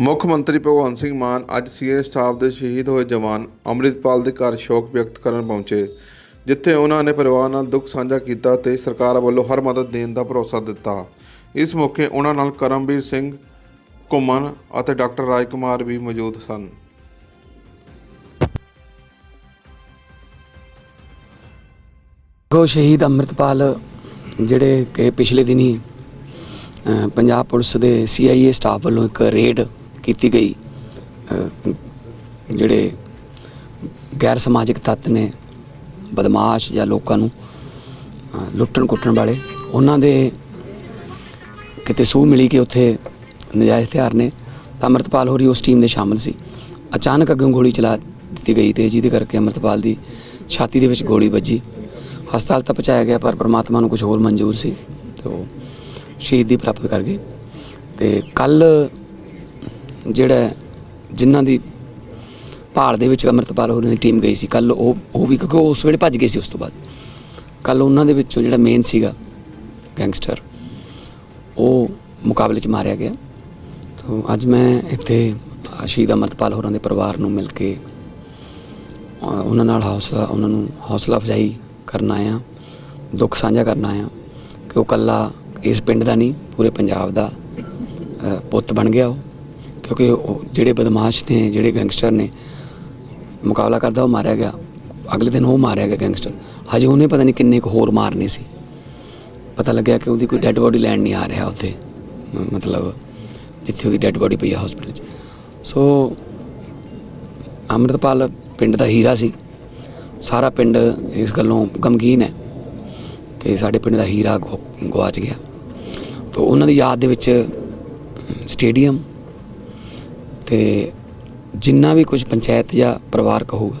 ਮੁੱਖ ਮੰਤਰੀ ਭਗਵੰਤ ਸਿੰਘ ਮਾਨ ਅੱਜ ਸੀਏ ਸਟਾਫ ਦੇ ਸ਼ਹੀਦ ਹੋਏ ਜਵਾਨ ਅੰਮ੍ਰਿਤਪਾਲ ਦੇ ਘਰ ਸ਼ੋਕ ਵਿਅਕਤ ਕਰਨ ਪਹੁੰਚੇ, ਜਿੱਥੇ ਉਹਨਾਂ ਨੇ ਪਰਿਵਾਰ ਨਾਲ ਦੁੱਖ ਸਾਂਝਾ ਕੀਤਾ ਤੇ ਸਰਕਾਰ ਵੱਲੋਂ ਹਰ ਮਦਦ ਦੇਣ ਦਾ ਭਰੋਸਾ ਦਿੱਤਾ। ਇਸ ਮੌਕੇ ਉਹਨਾਂ ਨਾਲ ਕਰਮਵੀਰ ਸਿੰਘ ਘੁੰਮਣ ਅਤੇ ਡਾਕਟਰ ਰਾਜ ਕੁਮਾਰ ਵੀ ਮੌਜੂਦ ਸਨ। ਕੋ ਸ਼ਹੀਦ ਅੰਮ੍ਰਿਤਪਾਲ ਜਿਹੜੇ ਕਿ ਪਿਛਲੇ ਦਿਨੀ ਪੰਜਾਬ ਪੁਲਿਸ ਦੇ ਸੀਆਈਏ ਸਟਾਫ ਵੱਲੋਂ ਇੱਕ ਰੇਡ ਕੀਤੀ ਗਈ। ਜਿਹੜੇ ਗੈਰ ਸਮਾਜਿਕ ਤੱਤ ਨੇ, ਬਦਮਾਸ਼ ਜਾਂ ਲੋਕਾਂ ਨੂੰ ਲੁੱਟਣ ਕੁੱਟਣ ਵਾਲੇ, ਉਹਨਾਂ ਦੇ ਕਿਤੇ ਸੂਹ ਮਿਲੀ ਕਿ ਉੱਥੇ ਨਜਾਇਜ਼ ਹਥਿਆਰ ਨੇ ਤਾਂ ਅੰਮ੍ਰਿਤਪਾਲ ਹੋਰੀ ਉਸ ਟੀਮ ਦੇ ਸ਼ਾਮਲ ਸੀ। ਅਚਾਨਕ ਅੱਗੋਂ ਗੋਲੀ ਚਲਾ ਦਿੱਤੀ ਗਈ ਤੇ ਜਿਹਦੇ ਕਰਕੇ ਅੰਮ੍ਰਿਤਪਾਲ ਦੀ ਛਾਤੀ ਦੇ ਵਿੱਚ ਗੋਲੀ ਵੱਜੀ। ਹਸਪਤਾਲ ਤੱਕ ਪਹੁੰਚਾਇਆ ਗਿਆ, ਪਰ ਪ੍ਰਮਾਤਮਾ ਨੂੰ ਕੁਝ ਹੋਰ ਮਨਜ਼ੂਰ ਸੀ, ਤੇ ਉਹ ਸ਼ਹੀਦੀ ਪ੍ਰਾਪਤ ਕਰ ਗਏ। ਤੇ ਕੱਲ ਜਿਹੜਾ ਜਿਨ੍ਹਾਂ ਦੀ ਭਾਲ ਦੇ ਵਿੱਚ ਅੰਮ੍ਰਿਤਪਾਲ ਹੋਰਾਂ ਦੀ ਟੀਮ ਗਈ ਸੀ ਕੱਲ ਉਹ ਉਹ ਵੀ, ਕਿਉਂਕਿ ਉਹ ਉਸ ਵੇਲੇ ਭੱਜ ਗਏ ਸੀ ਉਸ ਤੋਂ ਬਾਅਦ। ਕੱਲ ਉਹਨਾਂ ਦੇ ਵਿੱਚੋਂ ਜਿਹੜਾ ਮੇਨ ਸੀਗਾ ਗੈਂਗਸਟਰ ਉਹ ਮੁਕਾਬਲੇ 'ਚ ਮਾਰਿਆ ਗਿਆ। ਤੋਂ ਅੱਜ ਮੈਂ ਇੱਥੇ ਸ਼ਹੀਦ ਅਮਰਤਪਾਲ ਹੋਰਾਂ ਦੇ ਪਰਿਵਾਰ ਨੂੰ ਮਿਲ ਕੇ ਉਹਨਾਂ ਨਾਲ ਹੌਸਲਾ, ਉਹਨਾਂ ਨੂੰ ਹੌਸਲਾ ਅਫਜ਼ਾਈ ਕਰਨਾ ਆਇਆ, ਦੁੱਖ ਸਾਂਝਾ ਕਰਨਾ ਆਇਆ ਕਿ ਉਹ ਕੱਲਾ ਇਸ ਪਿੰਡ ਦਾ ਨਹੀਂ, ਪੂਰੇ ਪੰਜਾਬ ਦਾ ਪੁੱਤ ਬਣ ਗਿਆ ਉਹ। ਕਿਉਂਕਿ ਉਹ ਜਿਹੜੇ ਬਦਮਾਸ਼ ਨੇ, ਜਿਹੜੇ ਗੈਂਗਸਟਰ ਨੇ, ਮੁਕਾਬਲਾ ਕਰਦਾ ਉਹ ਮਾਰਿਆ ਗਿਆ। ਅਗਲੇ ਦਿਨ ਉਹ ਮਾਰਿਆ ਗਿਆ ਗੈਂਗਸਟਰ। ਹਜੇ ਉਹਨੇ ਪਤਾ ਨਹੀਂ ਕਿੰਨੇ ਕੁ ਹੋਰ ਮਾਰਨੇ ਸੀ। ਪਤਾ ਲੱਗਿਆ ਕਿ ਉਹਦੀ ਕੋਈ ਡੈੱਡ ਬੋਡੀ ਲੈਣ ਨਹੀਂ ਆ ਰਿਹਾ ਉੱਥੇ। ਮਤਲਬ ਜਿੱਥੇ ਉਹਦੀ ਡੈੱਡ ਬੋਡੀ ਪਈ ਆ ਹਸਪੀਟਲ 'ਚ। ਸੋ ਅੰਮ੍ਰਿਤਪਾਲ ਪਿੰਡ ਦਾ ਹੀਰਾ ਸੀ। ਸਾਰਾ ਪਿੰਡ ਇਸ ਗੱਲੋਂ ਗਮਗੀਨ ਹੈ ਕਿ ਸਾਡੇ ਪਿੰਡ ਦਾ ਹੀਰਾ ਗੁ- ਗੁਆਚ ਗਿਆ। ਤੋ ਉਹਨਾਂ ਦੀ ਯਾਦ ਦੇ ਵਿੱਚ ਸਟੇਡੀਅਮ ਤੇ ਜਿੰਨਾ ਵੀ ਕੁਝ ਪੰਚਾਇਤ ਜਾਂ ਪਰਿਵਾਰ ਕਹੂਗਾ